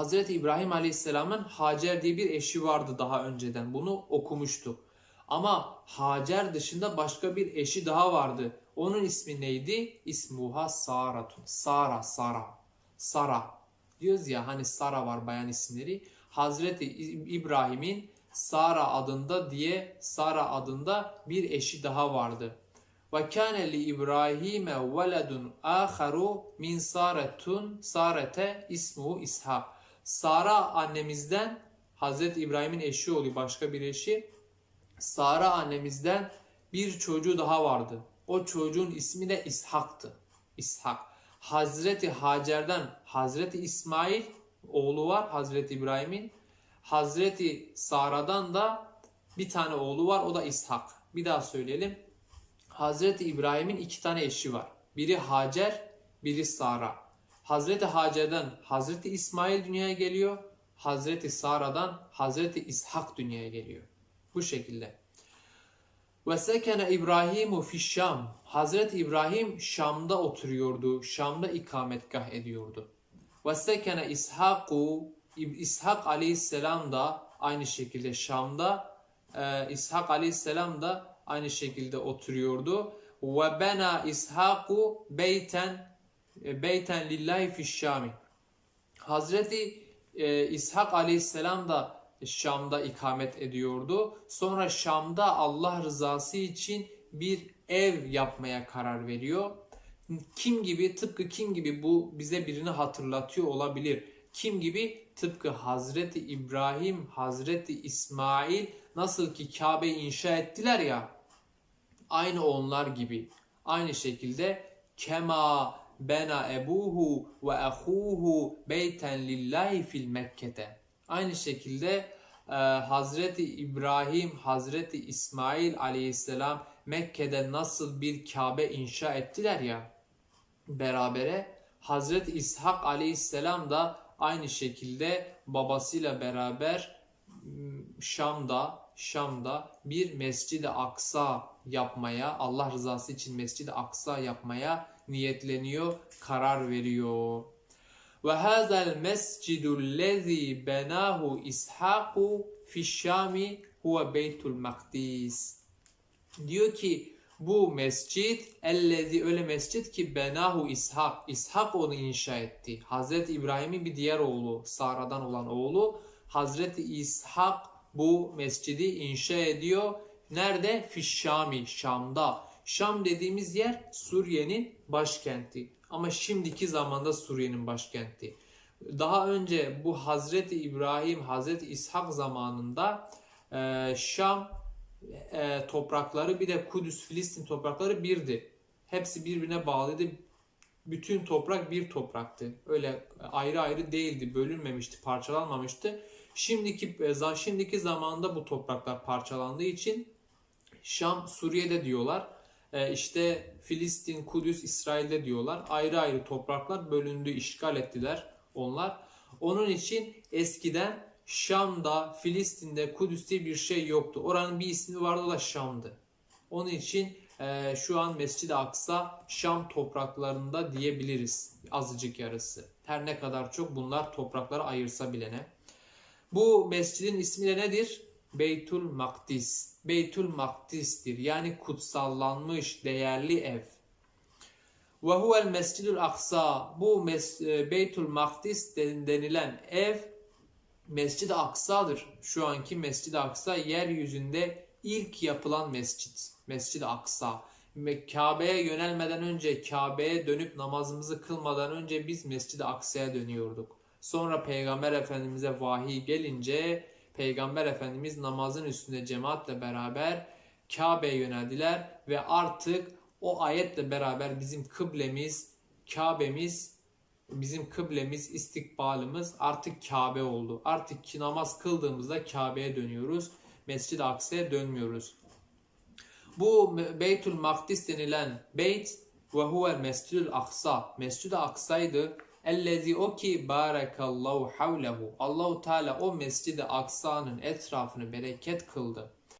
Hazreti İbrahim Aleyhisselam'ın Hacer diye bir eşi vardı daha önceden. Bunu okumuştuk. Ama Hacer dışında başka bir eşi daha vardı. Onun ismi neydi? İsmuha Saratun. Sara, Sara. Sara. Diyoruz ya hani Sara var bayan isimleri. Hazreti İbrahim'in Sara adında diye Sara adında bir eşi daha vardı. Ve kâne li İbrahim'e veledun âkharu min Saretun Sarete ismuhu İshak. Sara annemizden Hazreti İbrahim'in eşi oluyor başka bir eşi. Sara annemizden bir çocuğu daha vardı. O çocuğun ismi de İshak'tı. İshak. Hazreti Hacer'den Hazreti İsmail oğlu var Hazreti İbrahim'in. Hazreti Sara'dan da bir tane oğlu var o da İshak. Bir daha söyleyelim. Hazreti İbrahim'in iki tane eşi var. Biri Hacer, biri Sara. Hazreti Hacer'den Hazreti İsmail dünyaya geliyor. Hazreti Sara'dan Hazreti İshak dünyaya geliyor. Bu şekilde. Ve sekene İbrahimu fişşam. Hazreti İbrahim Şam'da oturuyordu. Şam'da ikametgah ediyordu. Ve sekene İshaku İshak aleyhisselam da aynı şekilde Şam'da e, İshak aleyhisselam da aynı şekilde oturuyordu. Ve bena İshaku beyten beyten lillahi fişşami. Hazreti e, İshak aleyhisselam da Şam'da ikamet ediyordu. Sonra Şam'da Allah rızası için bir ev yapmaya karar veriyor. Kim gibi tıpkı kim gibi bu bize birini hatırlatıyor olabilir. Kim gibi tıpkı Hazreti İbrahim, Hazreti İsmail nasıl ki Kabe inşa ettiler ya aynı onlar gibi. Aynı şekilde kema bena ebuhu ve ahuhu beyten lillahi fil Mekke'te. Aynı şekilde e, Hazreti İbrahim, Hazreti İsmail aleyhisselam Mekke'de nasıl bir Kabe inşa ettiler ya berabere. Hazreti İshak aleyhisselam da aynı şekilde babasıyla beraber Şam'da Şam'da bir Mescid-i Aksa yapmaya, Allah rızası için Mescid-i Aksa yapmaya niyetleniyor, karar veriyor. Ve hazal mescidul lezi benahu İshaku fi Şami huve Beytul Makdis. Diyor ki bu mescit ellezi öyle mescit ki benahu İshak. İshak onu inşa etti. Hazreti İbrahim'in bir diğer oğlu, Sara'dan olan oğlu. Hazreti İshak bu mescidi inşa ediyor. Nerede? Fişşami, Şam'da. Şam dediğimiz yer Suriye'nin başkenti. Ama şimdiki zamanda Suriye'nin başkenti. Daha önce bu Hazreti İbrahim, Hazreti İshak zamanında e, Şam e, toprakları bir de Kudüs, Filistin toprakları birdi. Hepsi birbirine bağlıydı. Bütün toprak bir topraktı. Öyle ayrı ayrı değildi, bölünmemişti, parçalanmamıştı. Şimdiki e, şimdiki zamanda bu topraklar parçalandığı için Şam Suriye'de diyorlar. E, işte Filistin, Kudüs, İsrail'de diyorlar. Ayrı ayrı topraklar bölündü, işgal ettiler onlar. Onun için eskiden Şam'da, Filistin'de, Kudüs'te bir şey yoktu. Oranın bir ismi vardı o da Şam'dı. Onun için e, şu an Mescid-i Aksa Şam topraklarında diyebiliriz. Azıcık yarısı. Her ne kadar çok bunlar toprakları ayırsa bilene. Bu mescidin ismi de nedir? Beytul Makdis. Beytul Makdis'tir. Yani kutsallanmış, değerli ev. Ve huvel mescidul aksa. Bu mes e, Beytul Makdis denilen ev Mescid-i Aksa'dır. Şu anki Mescid-i Aksa yeryüzünde ilk yapılan mescit. Mescid-i Aksa. Kabe'ye yönelmeden önce, Kabe'ye dönüp namazımızı kılmadan önce biz Mescid-i Aksa'ya dönüyorduk. Sonra Peygamber Efendimiz'e vahiy gelince Peygamber Efendimiz namazın üstünde cemaatle beraber Kabe'ye yöneldiler ve artık o ayetle beraber bizim kıblemiz, Kabe'miz, bizim kıblemiz, istikbalimiz artık Kabe oldu. Artık ki namaz kıldığımızda Kabe'ye dönüyoruz. Mescid-i Aksa'ya dönmüyoruz. Bu Beytül Makdis denilen beyt ve huvel Mescidül Aksa. Mescid-i Aksa'ydı. Ellezi o ki barakallahu havlehu. Allahu Teala o Mescid-i Aksa'nın etrafını bereket kıldı.